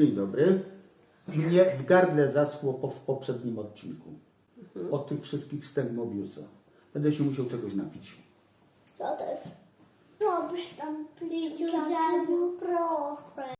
Dzień dobry. Mnie w gardle zaschło po, w poprzednim odcinku. Od tych wszystkich wstęp Mobiusa. Będę się musiał czegoś napić. Ja też. Robisz tam pliciu, dziadu, proszę.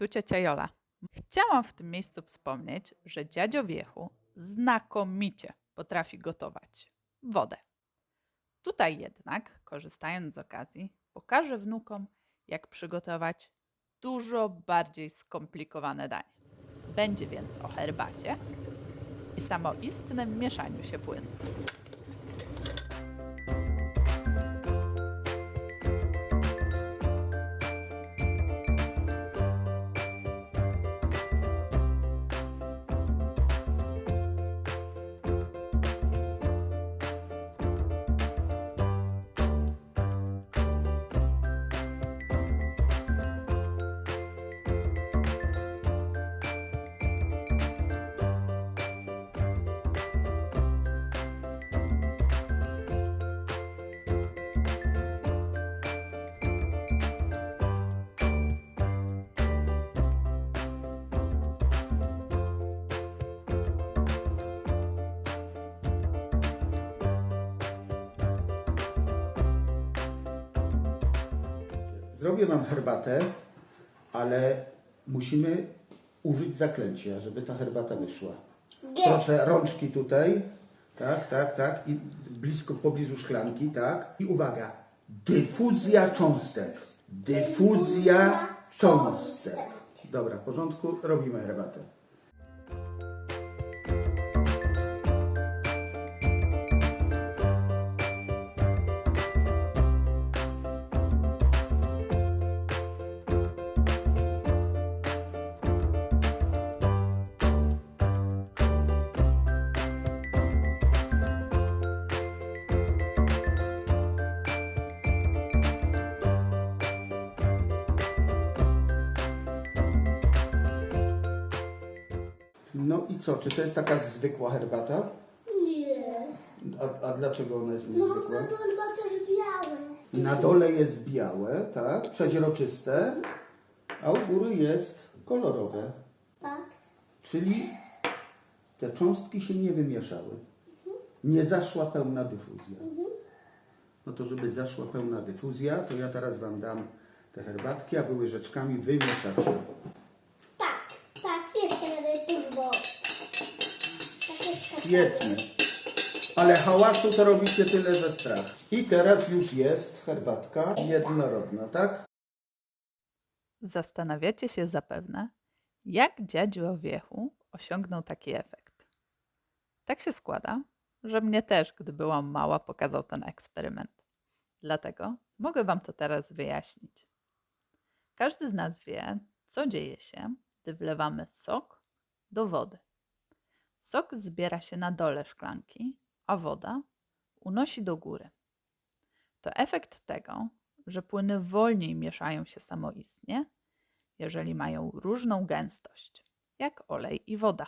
Tu ciocia Jola. Chciałam w tym miejscu wspomnieć, że dziadzio Wiechu znakomicie potrafi gotować wodę. Tutaj jednak, korzystając z okazji, pokażę wnukom, jak przygotować dużo bardziej skomplikowane danie. Będzie więc o herbacie i samoistnym mieszaniu się płynów. Zrobię wam herbatę, ale musimy użyć zaklęcia, żeby ta herbata wyszła. Proszę rączki tutaj. Tak, tak, tak. I blisko w pobliżu szklanki, tak. I uwaga. Dyfuzja cząstek. Dyfuzja cząstek. Dobra, w porządku. Robimy herbatę. No i co? Czy to jest taka zwykła herbata? Nie. A, a dlaczego ona jest No, niezwykła? no to chyba też białe. Na dole jest białe, tak, przeźroczyste, a u góry jest kolorowe. Tak. Czyli te cząstki się nie wymieszały. Nie zaszła pełna dyfuzja. No to żeby zaszła pełna dyfuzja, to ja teraz Wam dam te herbatki, a Wy łyżeczkami wymieszacie. Tak, tak, jeszcze będę turbo. Świetnie. Ale hałasu to robicie tyle, że strach. I teraz już jest herbatka jednorodna, tak? Zastanawiacie się zapewne, jak dziadziu Wiechu osiągnął taki efekt. Tak się składa, że mnie też, gdy byłam mała, pokazał ten eksperyment. Dlatego mogę Wam to teraz wyjaśnić. Każdy z nas wie, co dzieje się, gdy wlewamy sok do wody. Sok zbiera się na dole szklanki, a woda unosi do góry. To efekt tego, że płyny wolniej mieszają się samoistnie, jeżeli mają różną gęstość, jak olej i woda.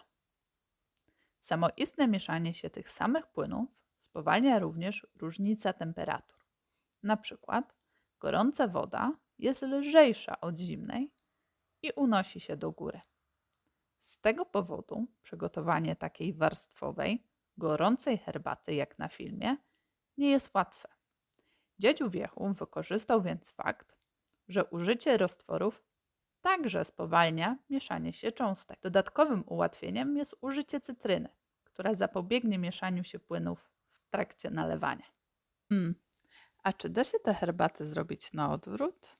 Samoistne mieszanie się tych samych płynów spowalnia również różnica temperatur. Na przykład gorąca woda jest lżejsza od zimnej i unosi się do góry. Z tego powodu przygotowanie takiej warstwowej, gorącej herbaty jak na filmie nie jest łatwe. Dziedziu Wiechu wykorzystał więc fakt, że użycie roztworów także spowalnia mieszanie się cząstek. Dodatkowym ułatwieniem jest użycie cytryny, która zapobiegnie mieszaniu się płynów w trakcie nalewania. Mm. A czy da się te herbaty zrobić na odwrót?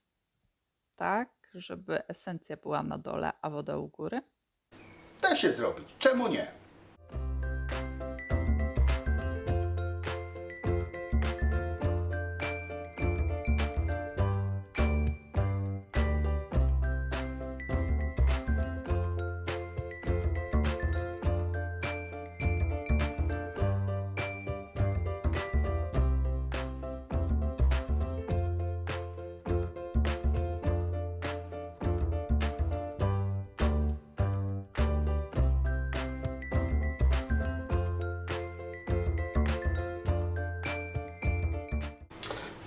Tak, żeby esencja była na dole, a woda u góry? Da się zrobić. Czemu nie?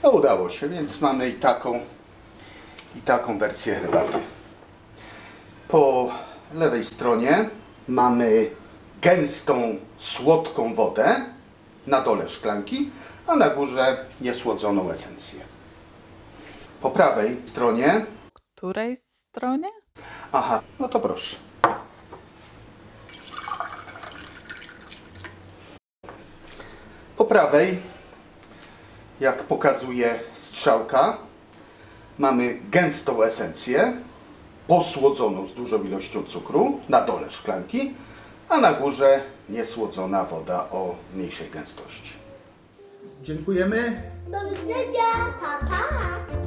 No udało się, więc mamy i taką, i taką wersję herbaty. Po lewej stronie mamy gęstą, słodką wodę na dole szklanki, a na górze niesłodzoną esencję. Po prawej stronie, Której stronie? aha, no to proszę. Po prawej, jak pokazuje strzałka, mamy gęstą esencję, posłodzoną z dużą ilością cukru na dole szklanki, a na górze niesłodzona woda o mniejszej gęstości. Dziękujemy. Do widzenia. Pa, pa.